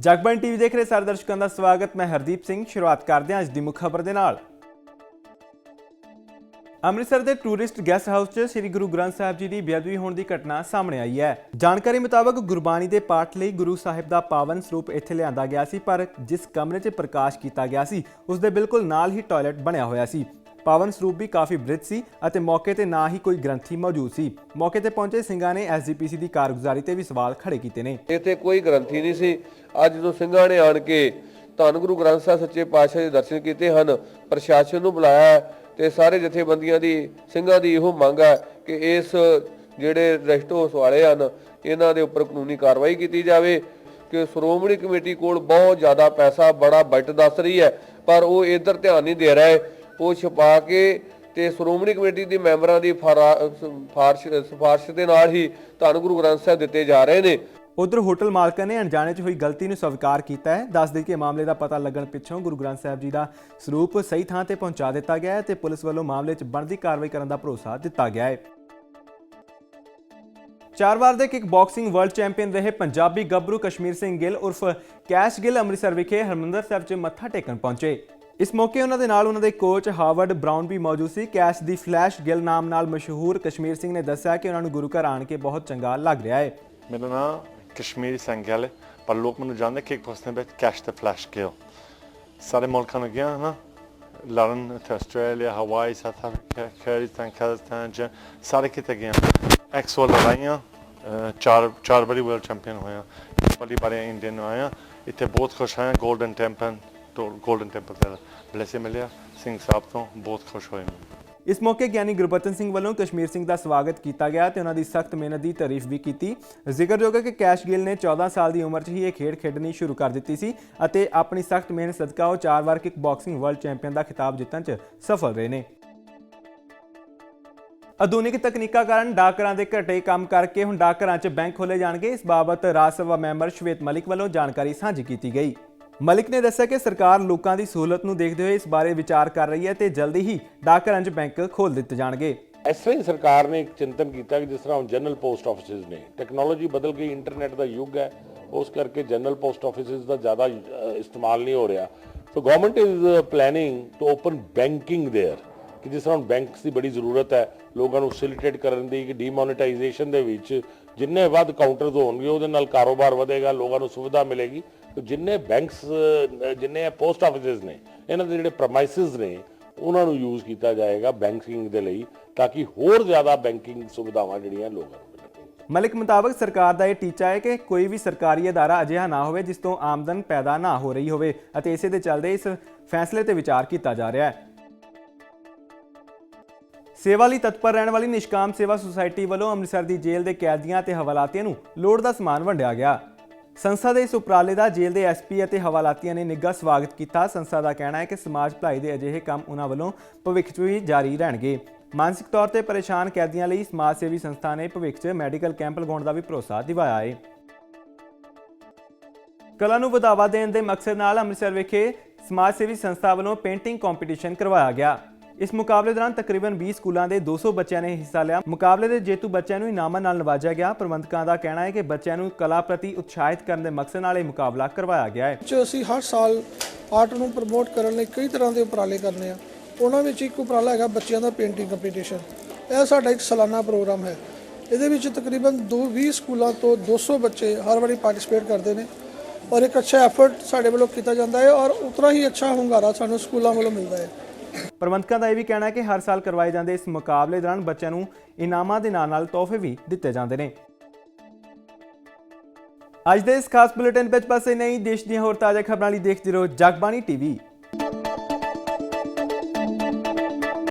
ਜਗਬਨ TV ਦੇਖ ਰਹੇ ਸਾਰੇ ਦਰਸ਼ਕਾਂ ਦਾ ਸਵਾਗਤ। ਮੈਂ ਹਰਦੀਪ ਸਿੰਘ, ਸ਼ੁਰੂਆਤ ਕਰਦੇ ਹਾਂ ਅੱਜ ਦੀ ਮੁੱਖ ਖਬਰ ਦੇ ਨਾਲ। ਅੰਮ੍ਰਿਤਸਰ ਦੇ ਟੂਰਿਸਟ ਗੈਸਟ ਹਾਊਸ 'ਚ ਸ੍ਰੀ ਗੁਰੂ ਗ੍ਰੰਥ ਸਾਹਿਬ ਜੀ ਦੀ ਬੇਅਦਬੀ ਹੋਣ ਦੀ ਘਟਨਾ ਸਾਹਮਣੇ ਆਈ ਹੈ। ਜਾਣਕਾਰੀ ਮੁਤਾਬਕ ਗੁਰਬਾਣੀ ਦੇ ਪਾਠ ਲਈ ਗੁਰੂ ਸਾਹਿਬ ਦਾ ਪਾਵਨ ਸਰੂਪ ਇੱਥੇ ਲਿਆਂਦਾ ਗਿਆ ਸੀ, ਪਰ ਜਿਸ ਕਮਰੇ 'ਚ ਪ੍ਰਕਾਸ਼ ਕੀਤਾ ਗਿਆ ਸੀ, ਉਸ ਦੇ ਬਿਲਕੁਲ ਨਾਲ ਹੀ ਟਾਇਲਟ ਬਣਿਆ ਹੋਇਆ ਸੀ। ਪਾਵਨ ਸਰੂਪ ਵੀ ਕਾਫੀ ਬ੍ਰਿਤ ਸੀ ਅਤੇ ਮੌਕੇ ਤੇ ਨਾ ਹੀ ਕੋਈ ਗ੍ਰੰਥੀ ਮੌਜੂਦ ਸੀ। ਮੌਕੇ ਤੇ ਪਹੁੰਚੇ ਸਿੰਘਾਂ ਨੇ ਐਸਜੀਪੀਸੀ ਦੀ ਕਾਰਗੁਜ਼ਾਰੀ ਤੇ ਵੀ ਸਵਾਲ ਖੜੇ ਕੀਤੇ ਨੇ। ਇੱਥੇ ਕੋਈ ਗ੍ਰੰਥੀ ਨਹੀਂ ਸੀ। ਅੱਜ ਜਦੋਂ ਸਿੰਘਾਂ ਨੇ ਆਣ ਕੇ ਧੰਨ ਗੁਰੂ ਗ੍ਰੰਥ ਸਾਹਿਬ ਸੱਚੇ ਪਾਤਸ਼ਾਹ ਦੇ ਦਰਸ਼ਨ ਕੀਤੇ ਹਨ, ਪ੍ਰਸ਼ਾਸਨ ਨੂੰ ਬੁਲਾਇਆ ਹੈ ਤੇ ਸਾਰੇ ਜਥੇਬੰਦੀਆਂ ਦੀ, ਸਿੰਘਾਂ ਦੀ ਇਹੋ ਮੰਗ ਹੈ ਕਿ ਇਸ ਜਿਹੜੇ ਰੈਸਟ ਹਾਊਸ ਵਾਲੇ ਹਨ, ਇਹਨਾਂ ਦੇ ਉੱਪਰ ਕਾਨੂੰਨੀ ਕਾਰਵਾਈ ਕੀਤੀ ਜਾਵੇ ਕਿ ਸ਼੍ਰੋਮਣੀ ਕਮੇਟੀ ਕੋਲ ਬਹੁਤ ਜ਼ਿਆਦਾ ਪੈਸਾ, ਬੜਾ ਬਜਟ ਦੱਸ ਰਹੀ ਹੈ, ਪਰ ਉਹ ਇਧਰ ਧਿਆਨ ਨਹੀਂ ਦੇ ਰਹੇ। ਉਹ ਛੁਪਾ ਕੇ ਤੇ ਸ਼੍ਰੋਮਣੀ ਕਮੇਟੀ ਦੇ ਮੈਂਬਰਾਂ ਦੀ ਫਾਰਾ- ਸਿਫਾਰਸ਼ ਦੇ ਨਾਲ ਹੀ ਧੰਨ ਗੁਰੂ ਗ੍ਰੰਥ ਸਾਹਿਬ ਦਿੱਤੇ ਜਾ ਰਹੇ ਨੇ। ਉਧਰ ਹੋਟਲ ਮਾਲਕਾਂ ਨੇ ਅਣਜਾਣੇ 'ਚ ਹੋਈ ਗਲਤੀ ਨੂੰ ਸਵੀਕਾਰ ਕੀਤਾ ਹੈ। ਦੱਸ ਦੇ ਕਿ ਮਾਮਲੇ ਦਾ ਪਤਾ ਲੱਗਣ ਪਿੱਛੋਂ ਗੁਰੂ ਗ੍ਰੰਥ ਸਾਹਿਬ ਜੀ ਦਾ ਸਰੂਪ ਸਹੀ ਥਾਂ ਤੇ ਪਹੁੰਚਾ ਦਿੱਤਾ ਗਿਆ ਹੈ ਤੇ ਪੁਲਿਸ ਵੱਲੋਂ ਮਾਮਲੇ 'ਚ ਬਣਦੀ ਕਾਰਵਾਈ ਕਰਨ ਦਾ ਭਰੋਸਾ ਦਿੱਤਾ ਗਿਆ ਹੈ। ਚਾਰ ਵਾਰ ਦੇ ਕਿਕ ਬਾਕਸਿੰਗ ਵਰਲਡ ਚੈਂਪੀਅਨ ਰਹੇ ਪੰਜਾਬੀ ਗੱਭਰੂ ਕਸ਼ਮੀਰ ਸਿੰਘ ਗਿੱਲ ਉਰਫ ਕੈਸ਼ ਗਿੱਲ ਅੰਮ੍ਰਿਤਸਰ ਵਿਖੇ ਹਰਮੰਦਰ ਸਾਹਿਬ 'ਚ ਮੱਥਾ ਟੇਕਣ ਪਹੁੰਚੇ। ਇਸ ਮੌਕੇ ਉਹਨਾਂ ਦੇ ਨਾਲ ਉਹਨਾਂ ਦੇ ਕੋਚ ਹਾਰਵਰਡ ਬ੍ਰਾਊਨ ਵੀ ਮੌਜੂਦ ਸੀ। ਕੈਸ਼ ਦੀ ਫਲੈਸ਼ ਗਿੱਲ ਨਾਮ ਨਾਲ ਮਸ਼ਹੂਰ ਕਸ਼ਮੀਰ ਸਿੰਘ ਨੇ ਦੱਸਿਆ ਕਿ ਉਹਨਾਂ ਨੂੰ ਗੁਰੂ ਘਰ ਆਣ ਕੇ ਬਹੁਤ ਚੰਗਾ ਲੱਗ ਰਿਹਾ ਹੈ। ਮੇਰਾ ਨਾਮ ਕਸ਼ਮੀਰੀ ਸੰਗਲ ਹੈ, ਪਰ ਲੋਕ ਮੈਨੂੰ ਜਾਣਦੇ ਕਿਕ ਬਾਕਸਿੰਗ ਵਿੱਚ ਕੈਸ਼ ਤੇ ਫਲੈਸ਼ ਗਿਲ। ਸਾਰੇ ਮੁਲਕਾਂ ਨੂੰ ਗਿਆ ਨਾ ਲੜਨ ਤੇ ਆਸਟ੍ਰੇਲੀਆ, ਹਵਾਈ ਸਾਊਥ ਅਫਰੀਕਾ ਖੈਰਿਸਤਾਨ ਕਾਜ਼ਖਸਤਾਨ ਚ ਸਾਰੇ ਕਿਤੇ ਗਿਆ। ਐਕਸੋ ਲੜਾਈਆਂ, ਅਹ, ਚਾਰ ਚਾਰ ਵਾਰੀ ਵਰਲਡ ਚੈਂਪੀਅਨ ਹੋਇਆ। ਪਹਿਲੀ ਵਾਰ ਇੰਡੀਅਨ ਆਇਆ। ਇੱਥੇ ਬਹੁਤ ਖੁਸ਼ ਹਾਂ 골ਡਨ ਟੈਂਪਲ ਤੋਂ ਟੈਂਪਲ ਦਾ ਬਲੇਸੇ ਮਿਲਿਆ ਸਿੰਘ ਸਾਹਿਬ ਤੋਂ ਬਹੁਤ ਖੁਸ਼ ਹੋਏ ਮੈਂ ਇਸ ਮੌਕੇ ਗਿਆਨੀ ਗੁਰਬਚਨ ਸਿੰਘ ਵੱਲੋਂ ਕਸ਼ਮੀਰ ਸਿੰਘ ਦਾ ਸਵਾਗਤ ਕੀਤਾ ਗਿਆ ਤੇ ਉਹਨਾਂ ਦੀ ਸਖਤ ਮਿਹਨਤ ਦੀ ਤਾਰੀਫ ਵੀ ਕੀਤੀ ਜ਼ਿਕਰਯੋਗ ਹੈ ਕਿ ਕੈਸ਼ ਗਿੱਲ ਨੇ 14 ਸਾਲ ਦੀ ਉਮਰ 'ਚ ਹੀ ਇਹ ਖੇਡ ਖੇਡਣੀ ਸ਼ੁਰੂ ਕਰ ਦਿੱਤੀ ਸੀ ਅਤੇ ਆਪਣੀ ਸਖਤ ਮਿਹਨਤ ਸਦਕਾ ਉਹ ਚਾਰ ਵਾਰ ਕਿਕ ਬਾਕਸਿੰਗ ਵਰਲਡ ਚੈਂਪੀਅਨ ਦਾ ਖਿਤਾਬ ਜਿੱਤਣ 'ਚ ਸਫਲ ਰਹੇ ਨੇ ਆਧੁਨਿਕ ਤਕਨੀਕਾਂ ਕਾਰਨ ਡਾਕਰਾਂ ਦੇ ਘਟੇ ਕੰਮ ਕਰਕੇ ਹੁਣ ਡਾਕਰਾਂ 'ਚ ਬੈਂਕ ਖੋਲੇ ਜਾਣਗੇ ਇਸ ਬਾਬਤ ਰਾਜ ਸਭਾ ਮੈਂਬਰ ਸ਼ਵੇਤ ਮਲਿਕ ਵੱਲੋਂ ਜਾਣਕਾਰੀ ਸਾਂਝੀ ਕੀਤੀ ਗਈ ਮਲਿਕ ਨੇ ਦੱਸਿਆ ਕਿ ਸਰਕਾਰ ਲੋਕਾਂ ਦੀ ਸਹੂਲਤ ਨੂੰ ਦੇਖਦੇ ਹੋਏ ਇਸ ਬਾਰੇ ਵਿਚਾਰ ਕਰ ਰਹੀ ਹੈ ਤੇ ਜਲਦੀ ਹੀ ਡਾਕਰਾਂ 'ਚ ਬੈਂਕ ਖੋਲ ਦਿੱਤੇ ਜਾਣਗੇ ਇਸ ਤਰ੍ਹਾਂ ਹੀ ਸਰਕਾਰ ਨੇ ਇੱਕ ਚਿੰਤਨ ਕੀਤਾ ਕਿ ਜਿਸ ਤਰ੍ਹਾਂ ਹੁਣ ਜਨਰਲ ਪੋਸਟ ਆਫਿਸਿਸ ਨੇ ਟੈਕਨੋਲੋਜੀ ਬਦਲ ਗਈ ਇੰਟਰਨੈਟ ਦਾ ਯੁੱਗ ਹੈ ਉਸ ਕਰਕੇ ਜਨਰਲ ਪੋਸਟ ਆਫਿਸਿਸ ਦਾ ਜ਼ਿਆਦਾ ਅਹ, ਇਸਤੇਮਾਲ ਨਹੀਂ ਹੋ ਰਿਹਾ so government is planning to open banking there ਕਿ ਜਿਸ ਤਰ੍ਹਾਂ ਬੈਂਕਸ ਦੀ ਬੜੀ ਜ਼ਰੂਰਤ ਹੈ ਲੋਕਾਂ ਨੂੰ ਫੈਸਿਲਿਟੇਟ ਕਰਨ ਦੀ ਕਿ ਡੀਮੋਨੇਟਾਈਜੇਸ਼ਨ ਦੇ ਵਿੱਚ ਜਿੰਨੇ ਵੱਧ ਕਾਊਂਟਰਸ ਹੋਣਗੇ, ਉਹਦੇ ਨਾਲ ਕਾਰੋਬਾਰ ਵਧੇਗਾ, ਲੋਕਾਂ ਨੂੰ ਸੁਵਿਧਾ ਮਿਲੇਗੀ। ਤੇ ਜਿੰਨੇ ਬੈਂਕਸ ਜਿੰਨੇ ਪੋਸਟ ਆਫਿਸਿਸ ਨੇ, ਇਹਨਾਂ ਦੇ ਜਿਹੜੇ ਪ੍ਰਮਾਈਸਿਸ ਨੇ, ਉਹਨਾਂ ਨੂੰ ਯੂਜ਼ ਕੀਤਾ ਜਾਏਗਾ ਬੈਂਕਿੰਗ ਦੇ ਲਈ, ਤਾਂ ਕਿ ਹੋਰ ਜ਼ਿਆਦਾ ਬੈਂਕਿੰਗ ਸੁਵਿਧਾਵਾਂ ਜਿਹੜੀਆਂ ਲੋਕਾਂ ਨੂੰ ਮਲਿਕ ਮੁਤਾਬਕ ਸਰਕਾਰ ਦਾ ਇਹ ਟੀਚਾ ਹੈ ਕਿ ਕੋਈ ਵੀ ਸਰਕਾਰੀ ਅਦਾਰਾ ਅਜਿਹਾ ਨਾ ਹੋਵੇ, ਜਿਸ ਤੋਂ ਆਮਦਨ ਪੈਦਾ ਨਾ ਹੋ ਰਹੀ ਹੋਵੇ, ਅਤੇ ਇਸੇ ਦੇ ਚੱਲਦੇ ਇਸ ਫੈਸਲੇ ਤੇ ਵਿਚਾਰ ਕੀਤਾ ਜਾ ਰਿਹਾ ਹੈ। ਸੇਵਾ ਲਈ ਤਤਪਰ ਰਹਿਣ ਵਾਲੀ ਨਿਸ਼ਕਾਮ ਸੇਵਾ ਸੁਸਾਇਟੀ ਵੱਲੋਂ ਅੰਮ੍ਰਿਤਸਰ ਦੀ ਜੇਲ੍ਹ ਦੇ ਕੈਦੀਆਂ ਤੇ ਹਵਾਲਾਤੀਆਂ ਨੂੰ ਲੋੜ ਦਾ ਸਮਾਨ ਵੰਡਿਆ ਗਿਆ। ਸੰਸਥਾ ਦੇ ਇਸ ਉਪਰਾਲੇ ਦਾ ਜੇਲ੍ਹ ਦੇ ਐਸਪੀ ਅਤੇ ਹਵਾਲਾਤੀਆਂ ਨੇ ਨਿੱਘਾ ਸਵਾਗਤ ਕੀਤਾ। ਸੰਸਥਾ ਦਾ ਕਹਿਣਾ ਹੈ ਕਿ ਸਮਾਜ ਭਲਾਈ ਦੇ ਅਜਿਹੇ ਕੰਮ ਉਹਨਾਂ ਵੱਲੋਂ ਭਵਿੱਖ 'ਚ ਵੀ ਜਾਰੀ ਰਹਿਣਗੇ। ਮਾਨਸਿਕ ਤੌਰ ਤੇ ਪਰੇਸ਼ਾਨ ਕੈਦੀਆਂ ਲਈ ਸਮਾਜ ਸੇਵੀ ਸੰਸਥਾ ਨੇ ਭਵਿੱਖ 'ਚ ਮੈਡੀਕਲ ਕੈਂਪ ਲਗਾਉਣ ਦਾ ਵੀ ਭਰੋਸਾ ਦਿਵਾਇਆ ਹੈ। ਕਲਾ ਨੂੰ ਵਧਾਵਾ ਦੇਣ ਦੇ ਮਕਸਦ ਨਾਲ ਅੰਮ੍ਰਿਤਸਰ ਵਿਖੇ ਸਮਾਜ ਸੇਵੀ ਸੰਸਥਾ ਵੱਲੋਂ ਪੇਂਟਿੰਗ ਕੰਪੀਟੀਸ਼ਨ ਕਰਵਾਇਆ ਗਿਆ। ਇਸ ਮੁਕਾਬਲੇ ਦੌਰਾਨ ਤਕਰੀਬਨ 20 ਸਕੂਲਾਂ ਦੇ 200 ਬੱਚਿਆਂ ਨੇ ਹਿੱਸਾ ਲਿਆ। ਮੁਕਾਬਲੇ ਦੇ ਜੇਤੂ ਬੱਚਿਆਂ ਨੂੰ ਇਨਾਮਾਂ ਨਾਲ ਨਵਾਜਿਆ ਗਿਆ। ਪ੍ਰਬੰਧਕਾਂ ਦਾ ਕਹਿਣਾ ਹੈ ਕਿ ਬੱਚਿਆਂ ਨੂੰ ਕਲਾ ਪ੍ਰਤੀ ਉਤਸ਼ਾਹਿਤ ਕਰਨ ਦੇ ਮਕਸਦ ਨਾਲ ਇਹ ਮੁਕਾਬਲਾ ਕਰਵਾਇਆ ਗਿਆ ਹੈ। ਚ ਅਸੀਂ ਹਰ ਸਾਲ ਆਰਟ ਨੂੰ ਪ੍ਰਮੋਟ ਕਰਨ ਲਈ ਕਈ ਤਰ੍ਹਾਂ ਦੇ ਉਪਰਾਲੇ ਕਰਨੇ ਆ। ਉਹਨਾਂ ਵਿੱਚ ਇੱਕ ਉਪਰਾਲਾ ਹੈਗਾ ਬੱਚਿਆਂ ਦਾ ਪੇਂਟਿੰਗ ਕੰਪੀਟੀਸ਼ਨ। ਇਹ ਸਾਡਾ ਇੱਕ ਸਾਲਾਨਾ ਪ੍ਰੋਗਰਾਮ ਹੈ। ਇਹਦੇ ਵਿੱਚ ਤਕਰੀਬਨ 220 ਸਕੂਲਾਂ ਤੋਂ 200 ਬੱਚੇ ਹਰ ਵਾਰੀ ਪਾਰਟਿਸਿਪੇਟ ਕਰਦੇ ਨੇ ਔਰ ਇੱਕ ਅੱਛਾ ਐਫਰਟ ਸਾਡੇ ਵੱਲੋਂ ਕੀਤਾ ਜਾਂਦਾ ਹੈ ਔਰ ਉਤਨਾ ਹੀ ਅੱਛਾ ਹੁੰਗਾਰਾ ਸਾਨੂੰ ਸਕੂਲਾਂ ਵੱਲੋਂ ਮਿਲਦਾ ਹੈ। ਪ੍ਰਬੰਧਕਾਂ ਦਾ ਇਹ ਵੀ ਕਹਿਣਾ ਹੈ ਕਿ ਹਰ ਸਾਲ ਕਰਵਾਏ ਜਾਂਦੇ ਇਸ ਮੁਕਾਬਲੇ ਦੌਰਾਨ ਬੱਚਿਆਂ ਨੂੰ ਇਨਾਮਾਂ ਦੇ ਨਾਲ-ਨਾਲ ਤੋਹਫੇ ਵੀ ਦਿੱਤੇ ਜਾਂਦੇ ਨੇ। ਅੱਜ ਦੇ ਇਸ ਖਾਸ ਬੁਲੇਟਿਨ ਵਿੱਚ ਬਸ ਨਹੀਂ ਦੇਸ਼ ਦੀਆਂ ਹੋਰ ਤਾਜ਼ਾ ਖਬਰਾਂ ਲਈ ਦੇਖਦੇ ਰਹੋ ਜਗਬਾਣੀ ਟੀਵੀ।